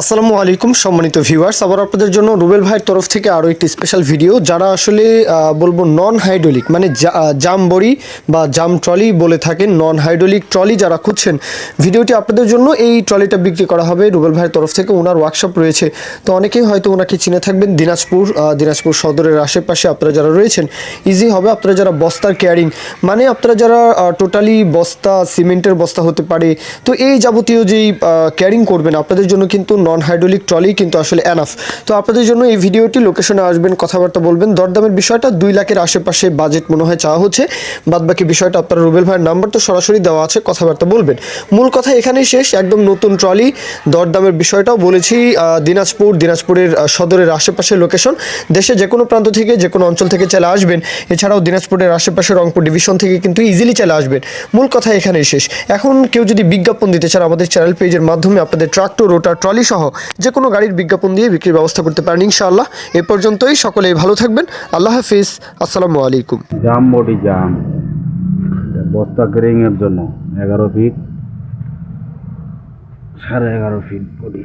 আসসালামু আলাইকুম, সম্মানিত ভিউয়ার্স আবার আপনাদের জন্য রুবেল ভাইয়ের তরফ থেকে আরও একটি স্পেশাল ভিডিও যারা আসলে বলব নন হাইড্রোলিক মানে জাম বড়ি বা জাম ট্রলি বলে থাকেন নন হাইড্রোলিক ট্রলি যারা খুঁজছেন, ভিডিওটি আপনাদের জন্য এই ট্রলিটা বিক্রি করা হবে রুবেল ভাইয়ের তরফ থেকে। ওনার ওয়ার্কশপ রয়েছে। তো অনেকেই হয়তো ওনাকে চিনে থাকবেন, দিনাজপুর দিনাজপুর সদরের আশেপাশে আপনারা যারা রয়েছেন ইজি হবে আপনারা যারা বস্তার কেয়ারিং মানে আপনারা যারা টোটালি বস্তা সিমেন্টের বস্তা হতে পারে, তো এই যাবতীয় যেই ক্যারিং করবেন, আপনাদের জন্য কিন্তু নন হাইড্রোলিক ট্রলি কিন্তু আসলে এনাফ তো আপনাদের জন্য এই ভিডিওটি লোকেশনে আসবেন, কথাবার্তা বলবেন। দরদামের বিষয়টা দুই লাখের আশেপাশে বাজেট মনে হয় চাওয়া হচ্ছে। বাদ বাকি বিষয়টা আপনার রুবেল ভাইয়ের নাম্বার তো সরাসরি দেওয়া আছে, কথাবার্তা বলবেন। মূল কথা এখানেই শেষ, একদম নতুন ট্রলি দরদামের বিষয়টাও বলেছি দিনাজপুর, দিনাজপুরের সদরের আশেপাশের লোকেশন দেশে যে কোনো প্রান্ত থেকে, যে কোনো অঞ্চল থেকে চলে আসবেন। এছাড়াও দিনাজপুরের আশেপাশে রংপুর ডিভিশন থেকে কিন্তু ইজিলি চলে আসবেন। মূল কথা এখানেই শেষ। এখন কেউ যদি বিজ্ঞাপন দিতে চান আমাদের চ্যানেল পেজের মাধ্যমে, আপনাদের ট্রাক্টর রোটার ট্রলি সহ যে কোনো গাড়ির বিজ্ঞাপন দিয়ে বিক্রির ব্যবস্থা করতে পারেন ইনশাআল্লাহ। এ পর্যন্তই, সকলেই ভালো থাকবেন। আল্লাহ হাফিজ। আসসালামু আলাইকুম। জাম বডি জাম। বস্তা এর জন্য এগারো ফিট সাড়ে এগারো ফিট বডি